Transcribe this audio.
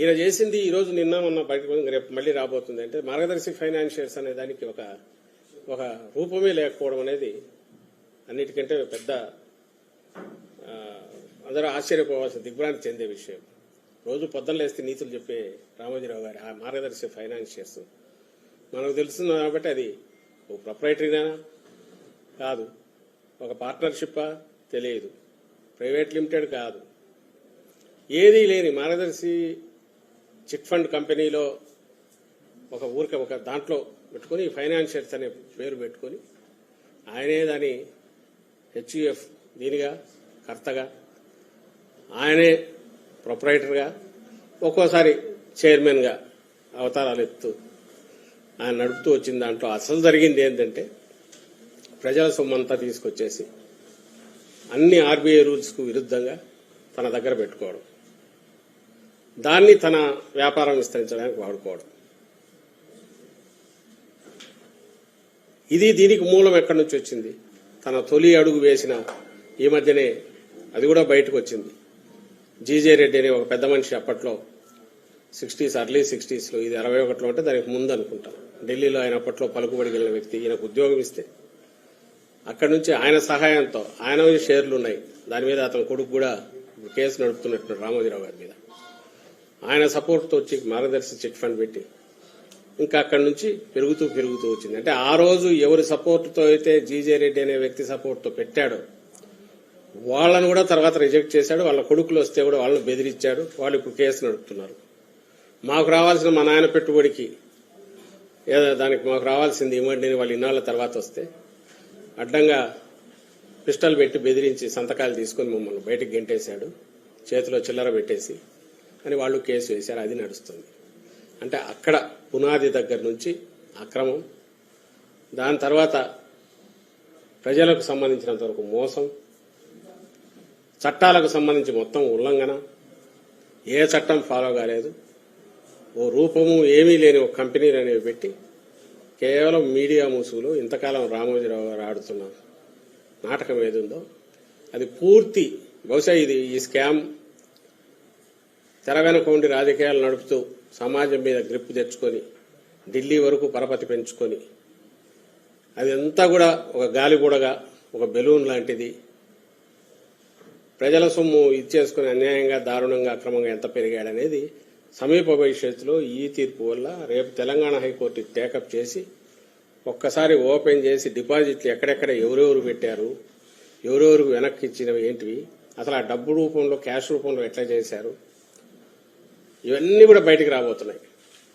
ఈయన చేసింది ఈ రోజు నిన్న మొన్న బయటకు రేపు మళ్ళీ రాబోతుంది. అంటే మార్గదర్శి ఫైనాన్షియర్స్ అనే దానికి ఒక ఒక రూపమే లేకపోవడం అనేది అన్నిటికంటే పెద్ద అందరూ ఆశ్చర్యపోవాల్సిన దిగ్భ్రాంతి చెందే విషయం. రోజు పొద్దున్నలేస్తే నీతులు చెప్పే రామోజీరావు గారి ఆ మార్గదర్శి ఫైనాన్షియర్స్ మనకు తెలుస్తుంది కాబట్టి అది ఒక ప్రొపరేటరీనా? కాదు. ఒక పార్ట్నర్షిప్పా? తెలియదు. ప్రైవేట్ లిమిటెడ్ కాదు. ఏదీ లేని మార్గదర్శి చిట్ ఫండ్ కంపెనీలో ఒక ఊరిక ఒక దాంట్లో పెట్టుకొని ఫైనాన్షియర్స్ అనే పేరు పెట్టుకొని ఆయనే దాని హెచ్యుఎఫ్ దీనిగా కర్తగా ఆయనే ప్రొపరైటర్గా ఒక్కోసారి చైర్మన్గా అవతారాలు ఎత్తు ఆయన నడుపుతూ వచ్చిన దాంట్లో అసలు జరిగింది ఏంటంటే ప్రజల సొమ్మంతా తీసుకొచ్చేసి అన్ని ఆర్బీఐ రూల్స్కు విరుద్ధంగా తన దగ్గర పెట్టుకోవడం. దాన్ని తన వ్యాపారం విస్తరించడానికి వాడుకోవడం. ఇది దీనికి మూలం ఎక్కడి నుంచి వచ్చింది? తన తొలి అడుగు వేసిన ఈ మధ్యనే అది కూడా బయటకు వచ్చింది. జీజే రెడ్డి అనే ఒక పెద్ద మనిషి అప్పట్లో సిక్స్టీస్ అర్లీ సిక్స్టీస్లో ఇది అరవై ఒకటిలో అంటే దానికి ముందు అనుకుంటాం. ఢిల్లీలో ఆయన అప్పట్లో పలుకుబడి వెళ్ళిన వ్యక్తి ఈయనకు ఉద్యోగం ఇస్తే. అక్కడి నుంచి ఆయన సహాయంతో ఆయన షేర్లు ఉన్నాయి. దాని మీద అతని కొడుకు కూడా కేసు నడుపుతున్నట్టు రామోజీరావు గారి మీద. ఆయన సపోర్ట్తో వచ్చి మార్గదర్శి చిట్ ఫండ్ పెట్టి ఇంకా అక్కడి నుంచి పెరుగుతూ పెరుగుతూ వచ్చింది. అంటే ఆ రోజు ఎవరి సపోర్ట్తో అయితే జీజే రెడ్డి అనే వ్యక్తి సపోర్ట్తో పెట్టాడో వాళ్ళను కూడా తర్వాత రిజెక్ట్ చేశాడు. వాళ్ళ కొడుకులు వస్తే కూడా వాళ్ళని బెదిరించాడు. వాళ్ళు ఇప్పుడు కేసు నడుపుతున్నారు. మాకు రావాల్సిన మా నాయన పెట్టుబడికి ఏదో దానికి మాకు రావాల్సింది ఇవ్వండి అని వాళ్ళు ఇన్నాళ్ళ తర్వాత వస్తే అడ్డంగా పిస్టల్ పెట్టి బెదిరించి సంతకాలు తీసుకొని మమ్మల్ని బయటకు గెంటేశాడు. చేతిలో చిల్లర పెట్టేసి అని వాళ్ళు కేసు వేశారు. అది నడుస్తుంది. అంటే అక్కడ పునాది దగ్గర నుంచి అక్రమం దాని తర్వాత ప్రజలకు సంబంధించినంత వరకు మోసం చట్టాలకు సంబంధించి మొత్తం ఉల్లంఘన. ఏ చట్టం ఫాలో కాలేదు. ఓ రూపము ఏమీ లేని ఒక కంపెనీలు అనేవి పెట్టి కేవలం మీడియా ముసుగులో ఇంతకాలం రామోజీరావు గారు ఆడుతున్న నాటకం ఏదుందో అది పూర్తి బహుశా ఇది ఈ స్కామ్ తెరవెనుక ఉండి రాజకీయాలు నడుపుతూ సమాజం మీద గ్రిప్ తెచ్చుకొని ఢిల్లీ వరకు పరపతి పెంచుకొని అది అంతా కూడా ఒక గాలిగూడగా ఒక బెలూన్ లాంటిది. ప్రజల సొమ్ము ఇచ్చేసుకుని అన్యాయంగా దారుణంగా అక్రమంగా ఎంత పెరిగాడనేది సమీప భవిష్యత్తులో ఈ తీర్పు వల్ల రేపు తెలంగాణ హైకోర్టు టేకప్ చేసి ఒక్కసారి ఓపెన్ చేసి డిపాజిట్లు ఎక్కడెక్కడ ఎవరెవరు పెట్టారు ఎవరెవరు వెనక్కి ఇచ్చినవి ఏంటివి అసలు ఆ డబ్బు రూపంలో క్యాష్ రూపంలో ఎట్లా చేశారు ఇవన్నీ కూడా బయటకు రాబోతున్నాయి.